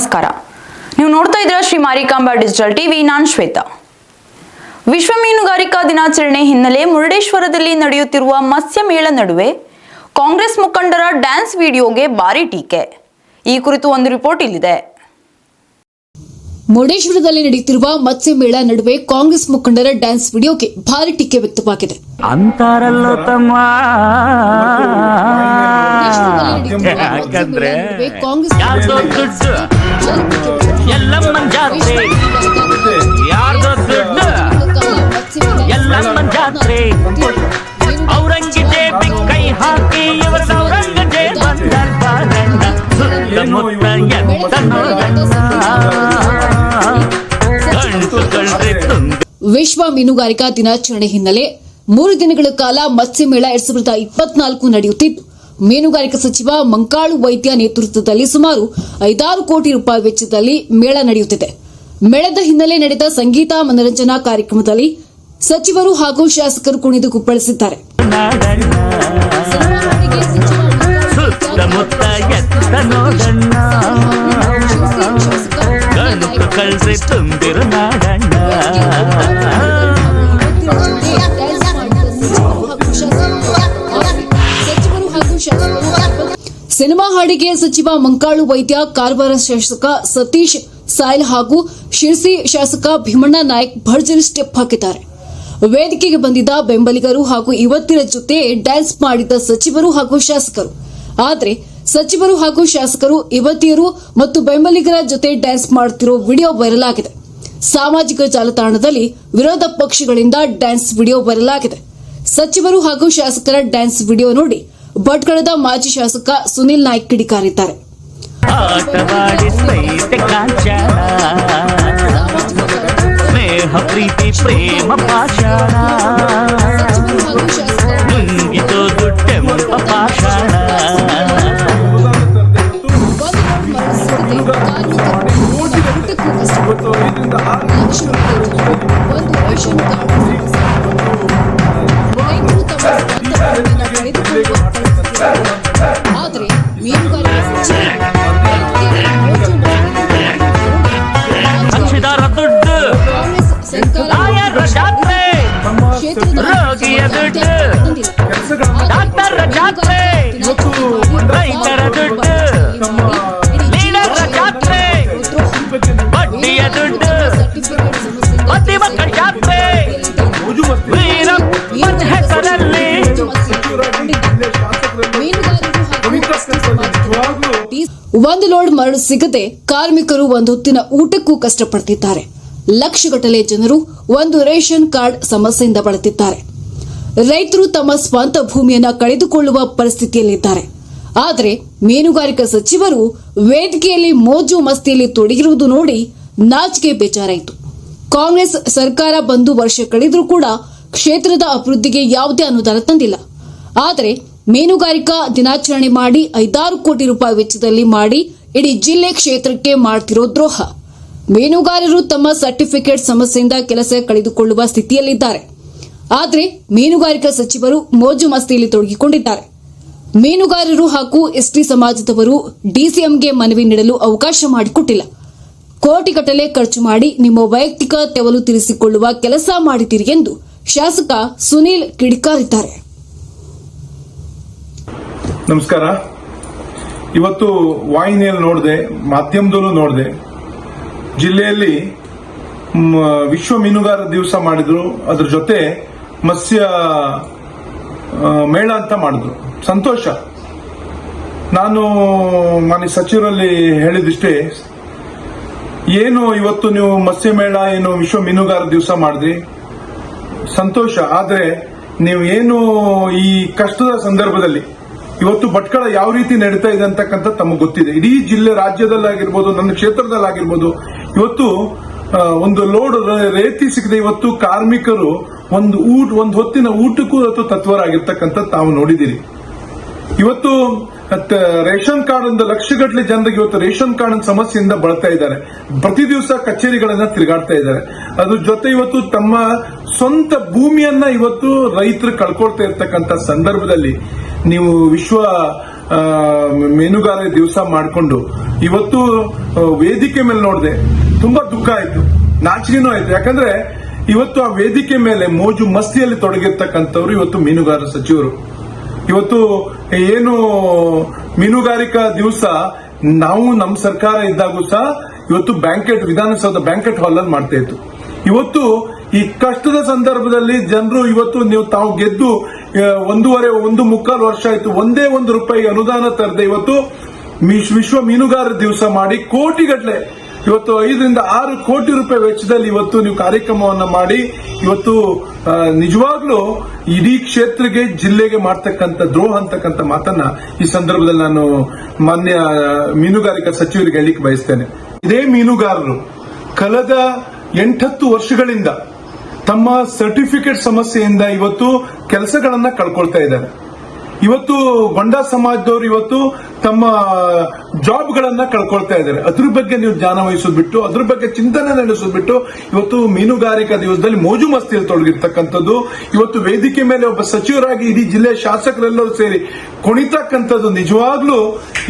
ನಮಸ್ಕಾರ. ನೀವು ನೋಡ್ತಾ ಇದ್ದೀರಾ ಶ್ರೀ ಮಾರಿಕಾಂಬಾ ಡಿಜಿಟಲ್ ಟಿವಿ, ನಾನ್ ಶ್ವೇತಾ. ವಿಶ್ವ ಮೀನುಗಾರಿಕಾ ದಿನಾಚರಣೆ ಹಿನ್ನೆಲೆ ಮುರುಡೇಶ್ವರದಲ್ಲಿ ನಡೆಯುತ್ತಿರುವ ಮತ್ಸ್ಯ ಮೇಳ ನಡುವೆ ಕಾಂಗ್ರೆಸ್ ಮುಖಂಡರ ಡ್ಯಾನ್ಸ್ ವಿಡಿಯೋಗೆ ಭಾರಿ ಟೀಕೆ. ಈ ಕುರಿತು ಒಂದು ರಿಪೋರ್ಟ್ ಇಲ್ಲಿದೆ. ಮುರುಡೇಶ್ವರದಲ್ಲಿ ನಡೆಯುತ್ತಿರುವ ಮತ್ಸ್ಯ ಮೇಳ ನಡುವೆ ಕಾಂಗ್ರೆಸ್ ಮುಖಂಡರ ಡ್ಯಾನ್ಸ್ ವಿಡಿಯೋಗೆ ಭಾರಿ ಟೀಕೆ ವ್ಯಕ್ತವಾಗಿದೆ. ಅಂತಾರಲ್ಲೋ ಮೀನುಗಾರಿಕಾ ದಿನಾಚರಣೆ ಹಿನ್ನೆಲೆ ಮೂರು ದಿನಗಳ ಕಾಲ ಮತ್ಸ್ಯ ಮೇಳ ಎರಡ್ ಸಾವಿರದ ಇಪ್ಪತ್ನಾಲ್ಕು ನಡೆಯುತ್ತಿದ್ದು ಮೀನುಗಾರಿಕಾ ಸಚಿವ ಮಂಕಾಳು ವೈದ್ಯ ನೇತೃತ್ವದಲ್ಲಿ ಸುಮಾರು ಐದಾರು ಕೋಟಿ ರೂಪಾಯಿ ವೆಚ್ಚದಲ್ಲಿ ಮೇಳ ನಡೆಯುತ್ತಿದೆ. ಮೇಳದ ಹಿನ್ನೆಲೆ ನಡೆದ ಸಂಗೀತ ಮನರಂಜನಾ ಕಾರ್ಯಕ್ರಮದಲ್ಲಿ ಸಚಿವರು ಹಾಗೂ ಶಾಸಕರು ಕುಣಿದು ಕುಪ್ಪಳಿಸಿದ್ದಾರೆ. ತುಂಬಿರು ನಾಡಣ್ಣ ಸಿನಿಮಾ ಹಾಡಿಗೆ ಸಚಿವ ಮಂಕಾಳು ವೈದ್ಯ, ಕಾರವಾರ ಶಾಸಕ ಸತೀಶ್ ಸಾಯಿಲ್ ಹಾಗೂ ಶಿರ್ಸಿ ಶಾಸಕ ಭೀಮಣ್ಣ ನಾಯಕ್ ಭರ್ಜರಿ ಸ್ಟೆಪ್ ಹಾಕಿದ್ದಾರೆ. ವೇದಿಕೆಗೆ ಬಂದಿದ್ದ ಬೆಂಬಲಿಗರು ಹಾಗೂ ಯುವತಿಯರ ಜೊತೆ ಡ್ಯಾನ್ಸ್ ಮಾಡಿದ ಸಚಿವರು ಹಾಗೂ ಶಾಸಕರು. ಆದರೆ ಸಚಿವರು ಹಾಗೂ ಶಾಸಕರು, ಯುವತಿಯರು ಮತ್ತು ಬೆಂಬಲಿಗರ ಜೊತೆ ಡ್ಯಾನ್ಸ್ ಮಾಡುತ್ತಿರೋ ವಿಡಿಯೋ ವೈರಲ್ ಆಗಿದೆ. ಸಾಮಾಜಿಕ ಜಾಲತಾಣದಲ್ಲಿ ವಿರೋಧ ಪಕ್ಷಗಳಿಂದ ಡ್ಯಾನ್ಸ್ ವಿಡಿಯೋ ವೈರಲ್ ಆಗಿದೆ. ಸಚಿವರು ಹಾಗೂ ಶಾಸಕರ ಡ್ಯಾನ್ಸ್ ವಿಡಿಯೋ ನೋಡಿ ಭಟ್ಕಳದ ಮಾಜಿ ಶಾಸಕ ಸುನಿಲ್ ನಾಯ್ಕ್ ಕಿಡಿಕಾರಿದ್ದಾರೆ. ಆಟವಾಡಿಸೈತೆ ರೈತರ ದುಡ್ಡು. ಜಾತ್ರೆ. ಬಡ್ಡಿಯ ದುಡ್ಡು. ಮಕ್ಕಳ ಜಾತ್ರೆ ಹೆಸರಲ್ಲಿ. ಒಂದು ಲೋಡ್ ಮರಳು ಸಿಗದೆ ಕಾರ್ಮಿಕರು ಒಂದು ಹೊತ್ತಿನ ಊಟಕ್ಕೂ ಕಷ್ಟಪಡ್ತಿದ್ದಾರೆ. ಲಕ್ಷಗಟ್ಟಲೆ ಜನರು ಒಂದು ರೇಷನ್ ಕಾರ್ಡ್ ಸಮಸ್ಯೆಯಿಂದ ಬಳಲುತ್ತಿದ್ದಾರೆ ರೈತರು ತಮ್ಮ ಸ್ವಂತ ಭೂಮಿಯನ್ನ ಕಳೆದುಕೊಳ್ಳುವ ಪರಿಸ್ಥಿತಿಯಲ್ಲಿದ್ದಾರೆ. ಆದರೆ ಮೀನುಗಾರಿಕಾ ಸಚಿವರು ವೇದಿಕೆಯಲ್ಲಿ ಮೋಜು ಮಸ್ತಿಯಲ್ಲಿ ತೊಡಗಿರುವುದು ನೋಡಿ ನಾಚಿಕೆ ಬೇಜಾರಾಯಿತು. ಕಾಂಗ್ರೆಸ್ ಸರ್ಕಾರ ಬಂದು ವರ್ಷ ಕಳೆದರೂ ಕೂಡ ಕ್ಷೇತ್ರದ ಅಭಿವೃದ್ಧಿಗೆ ಯಾವುದೇ ಅನುದಾನ ತಂದಿಲ್ಲ. ಆದರೆ ಮೀನುಗಾರಿಕಾ ದಿನಾಚರಣೆ ಮಾಡಿ ಐದಾರು ಕೋಟಿ ರೂಪಾಯಿ ವೆಚ್ಚದಲ್ಲಿ ಮಾಡಿ ಇಡೀ ಜಿಲ್ಲೆ ಕ್ಷೇತ್ರಕ್ಕೆ ಮಾಡ್ತಿರೋ ದ್ರೋಹ. ಮೀನುಗಾರರು ತಮ್ಮ ಸರ್ಟಿಫಿಕೇಟ್ ಸಮಸ್ಯೆಯಿಂದ ಕೆಲಸ ಕಳೆದುಕೊಳ್ಳುವ ಸ್ಥಿತಿಯಲ್ಲಿದ್ದಾರೆ. ಆದರೆ ಮೀನುಗಾರಿಕಾ ಸಚಿವರು ಮೋಜು ಮಸ್ತಿಯಲ್ಲಿ ತೊಡಗಿಕೊಂಡಿದ್ದಾರೆ. ಮೀನುಗಾರರು ಹಾಗೂ ಎಸ್ಟಿ ಸಮಾಜದವರು ಡಿಸಿಎಂಗೆ ಮನವಿ ನೀಡಲು ಅವಕಾಶ ಮಾಡಿಕೊಟ್ಟಿಲ್ಲ. ಕೋಟಿಗಟ್ಟಲೆ ಖರ್ಚು ಮಾಡಿ ನಿಮ್ಮ ವೈಯಕ್ತಿಕ ತೆವಲು ತೀರಿಸಿಕೊಳ್ಳುವ ಕೆಲಸ ಮಾಡಿದ್ದೀರಿ ಎಂದು ಶಾಸಕ ಸುನೀಲ್ ಕಿಡಿಕಾರಿದ್ದಾರೆ. ನಮಸ್ಕಾರ. ಇವತ್ತು ವಾಹಿನಿಯಲ್ಲಿ ನೋಡಿದೆ, ಮಾಧ್ಯಮದಲ್ಲೂ ನೋಡಿದೆ, ಜಿಲ್ಲೆಯಲ್ಲಿ ವಿಶ್ವ ಮೀನುಗಾರ ದಿವಸ ಮಾಡಿದ್ರು. ಅದ್ರ ಜೊತೆ ಮತ್ಸ್ಯ ಮೇಳ ಅಂತ ಮಾಡಿದ್ರು. ಸಂತೋಷ. ನಾನು ಮನೆ ಸಚಿವರಲ್ಲಿ ಹೇಳಿದಿಷ್ಟೇ, ಏನು ಇವತ್ತು ನೀವು ಮತ್ಸ್ಯಮೇಳ, ಏನು ವಿಶ್ವ ಮೀನುಗಾರ ದಿವಸ ಮಾಡಿದ್ರಿ? ಸಂತೋಷ. ಆದರೆ ನೀವು ಏನು ಈ ಕಷ್ಟದ ಸಂದರ್ಭದಲ್ಲಿ ಇವತ್ತು ಭಟ್ಕಳ ಯಾವ ರೀತಿ ನಡೀತಾ ಇದೆ ಅಂತಕ್ಕಂಥ ತಮಗೆ ಗೊತ್ತಿದೆ. ಇಡೀ ಜಿಲ್ಲೆ ರಾಜ್ಯದಲ್ಲಾಗಿರ್ಬೋದು, ನನ್ನ ಕ್ಷೇತ್ರದಲ್ಲಾಗಿರ್ಬೋದು, ಇವತ್ತು ಒಂದು ಲೋಡ್ ರೇತಿ ಸಿಗದೆ ಇವತ್ತು ಕಾರ್ಮಿಕರು ಒಂದು ಊಟ, ಒಂದು ಹೊತ್ತಿನ ಊಟಕ್ಕೂ ಇವತ್ತು ತತ್ವರಾಗಿರ್ತಕ್ಕಂಥ ತಾವು ನೋಡಿದಿರಿ ಇವತ್ತು ರೇಷನ್ ಕಾರ್ಡ್ ಒಂದು ಲಕ್ಷಗಟ್ಟಲೆ ಜನರಿಗೆ ಇವತ್ತು ರೇಷನ್ ಕಾರ್ಡ್ ಸಮಸ್ಯೆಯಿಂದ ಬಳತಾ ಇದ್ದಾರೆ. ಪ್ರತಿ ದಿವಸ ಕಚೇರಿಗಳನ್ನ ತಿರುಗಾಡ್ತಾ ಇದ್ದಾರೆ. ಅದ್ರ ಜೊತೆ ಇವತ್ತು ತಮ್ಮ ಸ್ವಂತ ಭೂಮಿಯನ್ನ ಇವತ್ತು ರೈತರು ಕಳ್ಕೊಳ್ತಾ ಇರ್ತಕ್ಕಂಥ ಸಂದರ್ಭದಲ್ಲಿ ನೀವು ವಿಶ್ವ ಮೀನುಗಾರ ದಿವಸ ಮಾಡಿಕೊಂಡು ಇವತ್ತು ವೇದಿಕೆ ಮೇಲೆ ನೋಡಿದೆ ತುಂಬಾ ದುಃಖ ಆಯ್ತು. ನಾಚಿಕೆನೂ ಆಯ್ತು. ಯಾಕಂದ್ರೆ ಇವತ್ತು ಆ ವೇದಿಕೆ ಮೇಲೆ ಮೋಜು ಮಸ್ತಿಯಲ್ಲಿ ತೊಡಗಿರ್ತಕ್ಕಂಥವ್ರು ಇವತ್ತು ಮೀನುಗಾರ ಸಚಿವರು. ಇವತ್ತು ಏನು ಮೀನುಗಾರಿಕಾ ದಿವಸ, ನಾವು ನಮ್ಮ ಸರ್ಕಾರ ಇದ್ದಾಗೂ ಸಹ ಇವತ್ತು ಬ್ಯಾಂಕೆಟ್, ವಿಧಾನಸೌಧ ಬ್ಯಾಂಕೆಟ್ ಹಾಲ್ ಅಲ್ಲಿ ಮಾಡ್ತಾ ಇತ್ತು. ಇವತ್ತು ಈ ಕಷ್ಟದ ಸಂದರ್ಭದಲ್ಲಿ ಜನರು ಇವತ್ತು ನೀವು ತಾವು ಗೆದ್ದು ಒಂದೂವರೆ, ಒಂದು ಮುಕ್ಕಾಲು ವರ್ಷ ಆಯ್ತು, ಒಂದೇ ಒಂದು ರೂಪಾಯಿ ಅನುದಾನ ತರದೆ ಇವತ್ತು ವಿಶ್ವ ಮೀನುಗಾರರ ದಿವಸ ಮಾಡಿ ಕೋಟಿಗಟ್ಟಲೆ ಇವತ್ತು ಐದರಿಂದ ಆರು ಕೋಟಿ ರೂಪಾಯಿ ವೆಚ್ಚದಲ್ಲಿ ಇವತ್ತು ನೀವು ಕಾರ್ಯಕ್ರಮವನ್ನ ಮಾಡಿ, ಇವತ್ತು ನಿಜವಾಗ್ಲೂ ಇಡೀ ಕ್ಷೇತ್ರಕ್ಕೆ ಜಿಲ್ಲೆಗೆ ಮಾಡ್ತಕ್ಕಂಥ ದ್ರೋಹ ಅಂತಕ್ಕಂಥ ಮಾತನ್ನ ಈ ಸಂದರ್ಭದಲ್ಲಿ ನಾನು ಮಾನ್ಯ ಮೀನುಗಾರಿಕಾ ಸಚಿವರಿಗೆ ಹೇಳಿಕ್ಕೆ ಬಯಸ್ತೇನೆ. ಇದೇ ಮೀನುಗಾರರು ಕಳೆದ ಎಂಟತ್ತು ವರ್ಷಗಳಿಂದ ತಮ್ಮ ಸರ್ಟಿಫಿಕೇಟ್ ಸಮಸ್ಯೆಯಿಂದ ಇವತ್ತು ಕೆಲಸಗಳನ್ನ ಕಳ್ಕೊಳ್ತಾ ಇದ್ದಾರೆ. ಇವತ್ತು ಗೊಂಡ ಸಮಾಜದವರು ಇವತ್ತು ತಮ್ಮ ಜಾಬ್ ಗಳನ್ನ ಕಳ್ಕೊಳ್ತಾ ಇದ್ದಾರೆ. ಅದ್ರ ಬಗ್ಗೆ ನೀವು ಜ್ಞಾನ ವಹಿಸೋದ್ ಬಿಟ್ಟು ಅದ್ರ ಬಗ್ಗೆ ಚಿಂತನೆ ನಡೆಸೋದ್ ಬಿಟ್ಟು ಇವತ್ತು ಮೀನುಗಾರಿಕಾ ದಿವಸದಲ್ಲಿ ಮೋಜು ಮಸ್ತಿಯಲ್ಲಿ ತೊಡಗಿರ್ತಕ್ಕಂಥದ್ದು, ಇವತ್ತು ವೇದಿಕೆ ಮೇಲೆ ಒಬ್ಬ ಸಚಿವರಾಗಿ ಇಡೀ ಜಿಲ್ಲೆಯ ಶಾಸಕರೆಲ್ಲರೂ ಸೇರಿ ಕುಣಿತಕ್ಕಂಥದ್ದು ನಿಜವಾಗ್ಲೂ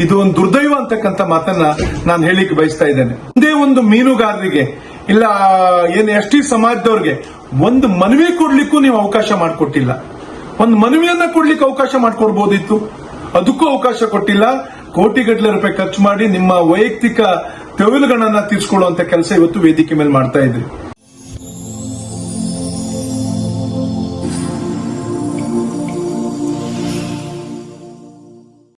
ಇದು ಒಂದು ದುರ್ದೈವ ಅಂತಕ್ಕಂಥ ಮಾತನ್ನ ನಾನು ಹೇಳಿಕ್ ಬಯಸ್ತಾ ಇದ್ದೇನೆ. ಒಂದೇ ಒಂದು ಮೀನುಗಾರರಿಗೆ, ಇಲ್ಲ, ಏನು ಎಸ್ ಟಿ ಸಮಾಜದವ್ರಿಗೆ, ಒಂದು ಮನವಿ ಕೊಡ್ಲಿಕ್ಕೂ ನೀವು ಅವಕಾಶ ಮಾಡಿಕೊಟ್ಟಿಲ್ಲ. ಒಂದು ಮನವಿಯನ್ನ ಕೊಡ್ಲಿಕ್ಕೆ ಅವಕಾಶ ಮಾಡಿಕೊಡ್ಬೋದಿತ್ತು. ಅದಕ್ಕೂ ಅವಕಾಶ ಕೊಟ್ಟಿಲ್ಲ. ಕೋಟಿಗಟ್ಟಲೆ ರೂಪಾಯಿ ಖರ್ಚು ಮಾಡಿ ನಿಮ್ಮ ವೈಯಕ್ತಿಕ ತೆವಿಲುಗಳನ್ನ ತೀರ್ಸ್ಕೊಳ್ಳುವಂತ ಕೆಲಸ ಇವತ್ತು ವೇದಿಕೆ ಮೇಲೆ ಮಾಡ್ತಾ ಇದ್ರಿ.